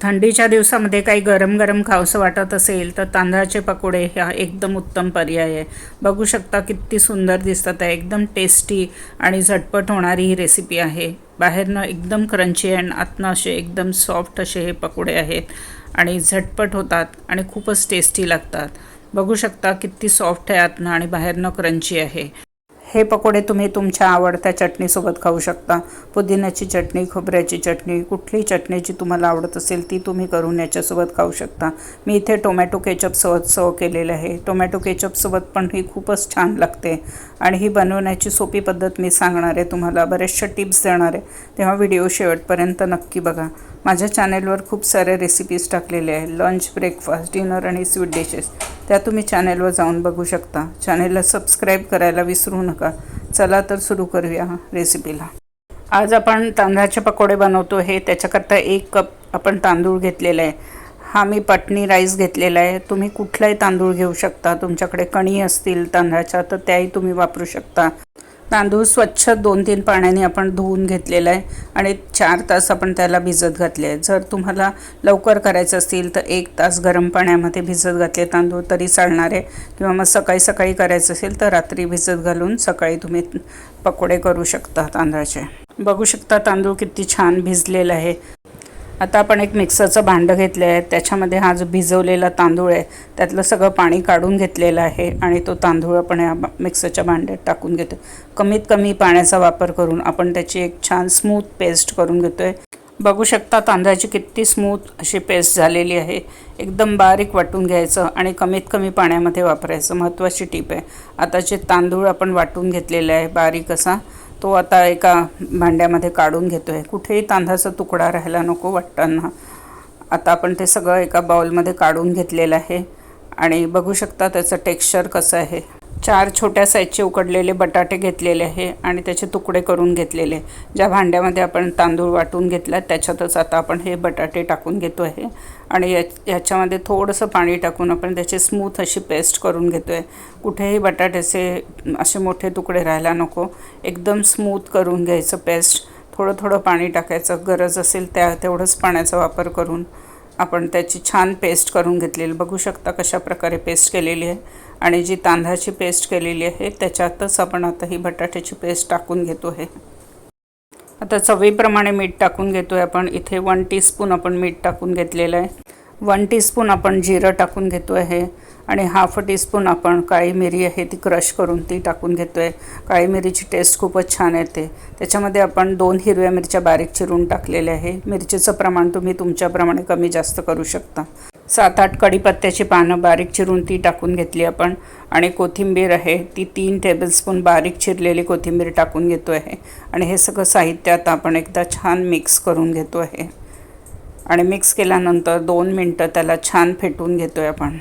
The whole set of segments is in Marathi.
थंडीच्या दिवसामध्ये काही गरम गरम खावसं वाटत असेल तर तांदळाचे पकोडे ह्या एकदम उत्तम पर्याय आहे. बघू शकता किती सुंदर दिसतात आहे. एकदम टेस्टी आणि झटपट होणारी ही रेसिपी आहे. बाहेरनं एकदम क्रंची आणि आतनं असे एकदम सॉफ्ट असे हे पकोडे आहेत आणि झटपट होतात आणि खूपच टेस्टी लागतात. बघू शकता किती सॉफ्ट आहे आतनं आणि बाहेरनं क्रंची आहे. हे पकोडे तुम्ही तुमच्या आवडत्या चटणीसोबत खाऊ शकता. पुदिन्याची चटणी खोबऱ्याची चटणी कुठलीही चटणी जी तुम्हाला आवडत असेल ती तुम्ही करून याच्यासोबत खाऊ शकता. मी इथे टोमॅटो केचपसोबत सर्व केलेलं आहे. टोमॅटो केचपसोबत पण ही खूपच छान लागते. आणि ही बनवण्याची सोपी पद्धत मी सांगणार आहे तुम्हाला. बऱ्याचशा टिप्स देणार आहे. तेव्हा व्हिडिओ शेवटपर्यंत नक्की बघा. माझ्या चॅनेलवर खूप साऱ्या रेसिपीज टाकलेल्या आहे लंच ब्रेकफास्ट डिनर आणि स्वीट डिशेस त्या तुम्ही चॅनेलवर जाऊन बघू शकता. चॅनेलला सबस्क्राईब करायला विसरू नका. चला तर सुरू करूया रेसिपीला आज आपण तांदळाचे पकोडे बनवतो. हे त्याच्याकरता एक कप आपण तांदूळ घेतलेला आहे. हा मी पटणी राईस घेतलेला आहे. तुम्ही कुठलाही तांदूळ घेऊ शकता. तुमच्याकडे कणी असतील तांदळाच्या तर त्याही तुम्ही वापरू शकता. तांदूळ स्वच्छ दोन तीन पाण्याने आपण धुवून घेतलेला आहे आणि चार तास आपण त्याला भिजत घातले आहे. जर तुम्हाला लवकर करायचं असतील तर एक तास गरम पाण्यामध्ये भिजत घातले तांदूळ तरी चालणार आहे. किंवा मग सकाळी सकाळी करायचं असेल तर रात्री भिजत घालून सकाळी तुम्ही पकोडे करू शकता तांदळाचे. बघू शकता तांदूळ किती छान भिजलेला आहे. आता आपण एक मिक्सरचं भांडं घेतलं आहे त्याच्यामध्ये हा जो भिजवलेला तांदूळ आहे त्यातलं सगळं पाणी काढून घेतलेलं आहे आणि तो तांदूळ आपण या मिक्सरच्या भांड्यात टाकून घेतो कमीत कमी पाण्याचा वापर करून आपण त्याची एक छान स्मूथ पेस्ट करून घेतो आहे बघू शकता तांदळाची किती स्मूथ अशी पेस्ट झालेली आहे. एकदम बारीक वाटून घ्यायचं आणि कमीत कमी पाण्यामध्ये वापरायचं. महत्त्वाची टीप आहे. आता जे तांदूळ आपण वाटून घेतलेलं आहे बारीक असा तो आता एका भांड्यामध्ये काढून घेतो आहे कुठेही तांदळाचा तुकडा राहायला नको वाटताना. आता आपण ते सगळं एका बाउलमध्ये काढून घेतलेलं आहे. आणि बघू शकता त्याचं टेक्स्चर कसं आहे. चार छोट्या साईजचे उकडलेले बटाटे घेतलेले आहे आणि त्याचे तुकडे करून घेतलेले. ज्या भांड्यामध्ये आपण तांदूळ वाटून घेतला त्याच्यातच आता आपण हे बटाटे टाकून घेतो आहे. आणि या याच्यामध्ये थोडंसं पाणी टाकून आपण त्याची स्मूथ अशी पेस्ट करून घेतो आहे कुठेही बटाट्याचे असे मोठे तुकडे राहायला नको. एकदम स्मूथ करून घ्यायचं पेस्ट. थोडं थोडं पाणी टाकायचं गरज असेल त्या तेवढंच पाण्याचा वापर करून. आपण त्याची छान पेस्ट करून घेतलेली. बघू शकता कशा प्रकारे पेस्ट केलेली आहे. आणि जी तांदळाची पेस्ट केलेली आहे त्याच्यातच आपण आता ही बटाट्याची पेस्ट टाकून घेतो आहे. आता चवीप्रमाणे मीठ टाकून घेतो आहे आपण. इथे वन टीस्पून आपण मीठ टाकून घेतलेलं आहे. वन टीस्पून आपण जिरं टाकून घेतो आहे. आणि हाफ टीस्पून आपण काळी मिरी आहे ती क्रश करून ती टाकून घेतो आहे काळी मिरीची टेस्ट खूपच छान येते. त्याच्यामध्ये आपण दोन हिरव्या मिरच्या बारीक चिरून टाकलेल्या आहे. मिरचीचं प्रमाण तुम्ही तुमच्याप्रमाणे कमी जास्त करू शकता. सात आठ कढीपत्त्याची पानं बारीक चिरून ती टाकून घेतली आपण. आणि कोथिंबीर आहे ती तीन टेबलस्पून बारीक चिरलेली कोथिंबीर टाकून घेतो आहे. आणि हे सगळं साहित्य आता आपण एकदा छान मिक्स करून घेतो आहे. आणि मिक्स केल्यानंतर दोन मिनटं त्याला छान फेटून घेतो आहे आपण.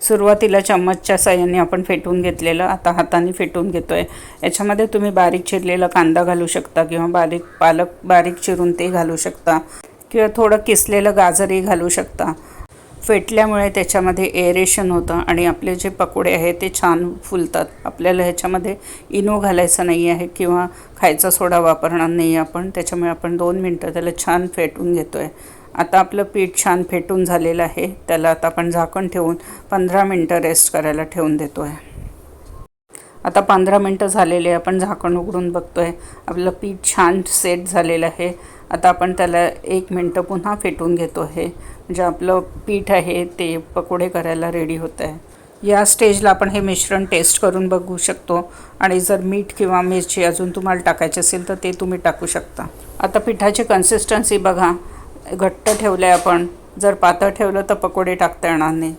सुरुवातीला चम्मचच्या साह्याने आपण फेटून घेतलेलं आता हाताने फेटून घेतो आहे याच्यामध्ये तुम्ही बारीक चिरलेला कांदा घालू शकता किंवा बारीक पालक बारीक चिरून ते घालू शकता किंवा थोडं किसलेलं गाजरही घालू शकता. फेटल्यामुळे त्याच्यामध्ये एरेशन होतं आणि आपले जे पकोडे आहेत ते छान फुलतात. आपल्याला ह्याच्यामध्ये इनो घालायचं नाही आहे किंवा खायचा सोडा वापरणार नाही आपण. त्याच्यामुळे आपण दोन मिनटं त्याला छान फेटून घेतो आहे आता आपलं पीठ छान फेटून झालेलं आहे. त्याला आता आपण झाकण ठेवून पंधरा मिनटं रेस्ट करायला ठेवून देतो आहे आता पंधरा मिनटं झालेले आपण झाकण उघडून बघतो आहे आपलं पीठ छान सेट झालेलं आहे. आता आपण त्याला एक मिनटं पुन्हा फेटून घेतो आहे. म्हणजे आपलं पीठ आहे ते पकोडे करायला रेडी होतं आहे या स्टेजला आपण हे मिश्रण टेस्ट करून बघू शकतो. आणि जर मीठ किंवा मिरची अजून तुम्हाला टाकायची असेल तर ते तुम्ही टाकू शकता. आता पिठाची कन्सिस्टन्सी बघा. घट्ट ठेवलं आहे आपण. जर पातळ ठेवलं तर पकोडे टाकता येणार नाही.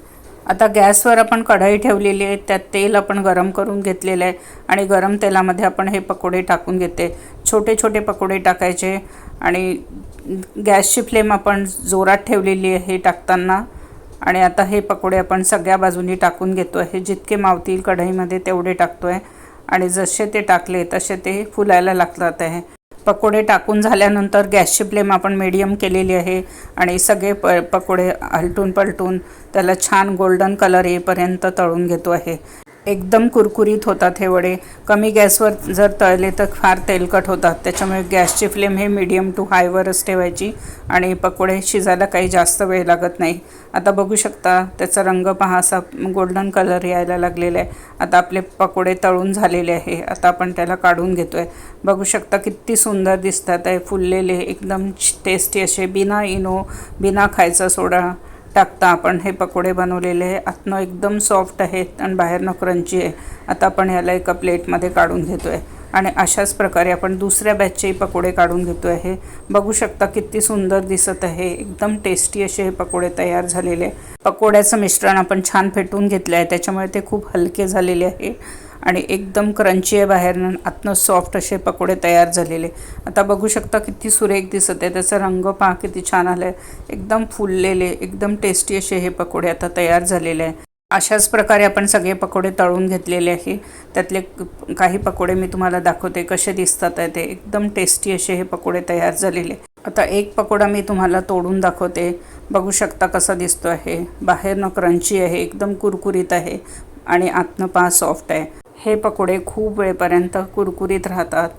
आता गॅसवर आपण कढाई ठेवलेली आहे त्यात तेल आपण गरम करून घेतलेलं आहे आणि गरम तेलामध्ये आपण हे पकोडे टाकून घेते. छोटे छोटे पकोडे टाकायचे आणि गॅसची फ्लेम आपण जोरात ठेवलेली आहे टाकताना. आणि आता हे पकोडे आपण सगळ्या बाजूनी टाकून घेतो आहे जितके मावतील कढईमध्ये तेवढे टाकतो आहे आणि जसे ते टाकले तसे ते फुलायला लागतात आहे. पकोडे टाकून झाल्यानंतर गॅसची फ्लेम आपण मीडियम केलेली आहे आणि सगळे प पकोडे हलटून पलटून त्याला छान गोल्डन कलर येईपर्यंत तळून घेतो आहे. एकदम कुरकुरीत होतात हे वडे. कमी गॅसवर जर तळले तर फार तेलकट होतात. त्याच्यामुळे गॅसची फ्लेम हे मीडियम टू हायवरच ठेवायची आणि पकोडे शिजायला काही जास्त वेळ लागत नाही. आता बघू शकता त्याचा रंग पहा असा गोल्डन कलर यायला लागलेला आहे. आता आपले पकोडे तळून झालेले आहे. आता आपण त्याला काढून घेतो आहे बघू शकता किती सुंदर दिसतात आहे. फुललेले एकदम टेस्टी असे. बिना इनो बिना खायचा सोडा. टाकता. आपण हे पकोडे बनवलेले आहे. आतनं एकदम सॉफ्ट आहेत आणि बाहेरनं क्रंची आहे. आता आपण ह्याला एका प्लेटमध्ये काढून घेतो आहे आणि अशाच प्रकारे आपण दुसऱ्या बॅचचेही पकोडे काढून घेतो आहे बघू शकता किती सुंदर दिसत आहे. एकदम टेस्टी असे हे पकोडे तयार झालेले पकोड्याचं मिश्रण आपण छान फेटून घेतलं आहे त्याच्यामुळे ते खूप हलके झालेले आहे. आणि एकदम क्रंची आहे बाहेरनं आतनं सॉफ्ट असे पकोडे तयार झालेले. आता बघू शकता किती सुरेख दिसत आहे. त्याचा रंग पहा किती छान आला आहे एकदम फुललेले एकदम टेस्टी असे हे पकोडे आता तयार झालेले आहे. अशाच प्रकारे आपण सगळे पकोडे तळून घेतलेले आहे. त्यातले काही पकोडे मी तुम्हाला दाखवते कसे दिसतात आहे ते. एकदम टेस्टी असे हे पकोडे तयार झालेले आता एक पकोडा मी तुम्हाला तोडून दाखवते. बघू शकता कसा दिसतो आहे बाहेरनं क्रंची आहे एकदम कुरकुरीत आहे आणि आतनं पहा सॉफ्ट आहे. हे पकोडे खूप वेळपर्यंत कुरकुरीत राहतात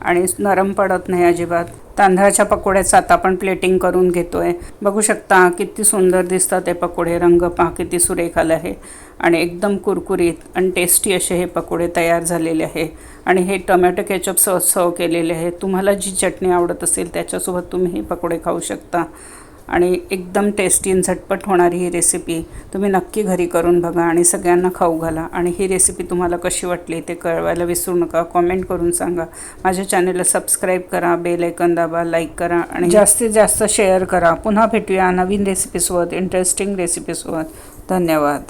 आणि नरम पडत नाही अजिबात. तांदळाच्या पकोड्याचं आता आपण प्लेटिंग करून घेतोय. बघू शकता किती सुंदर दिसतात हे पकोडे. रंग पहा किती सुरेख आला आहे. आणि एकदम कुरकुरीत आणि टेस्टी असे हे पकोडे तयार झालेले आहे. आणि हे टोमॅटो केचप सहज सर्व केलेले आहे. तुम्हाला जी चटणी आवडत असेल त्याच्यासोबत तुम्ही हे पकोडे खाऊ शकता. आणि एकदम टेस्टी आणि झटपट होणारी ही रेसिपी तुम्ही नक्की घरी करून बघा आणि सगळ्यांना खाऊ घाला. आणि ही रेसिपी तुम्हाला कशी वाटली ते कळवायला विसरू नका. कॉमेंट करून सांगा. माझ्या चॅनलला सबस्क्राईब करा बेल ऐकन दाबा लाईक करा आणि जास्तीत जास्त शेअर करा. पुन्हा भेटूया नवीन रेसिपीसोबत इंटरेस्टिंग रेसिपीसोबत धन्यवाद.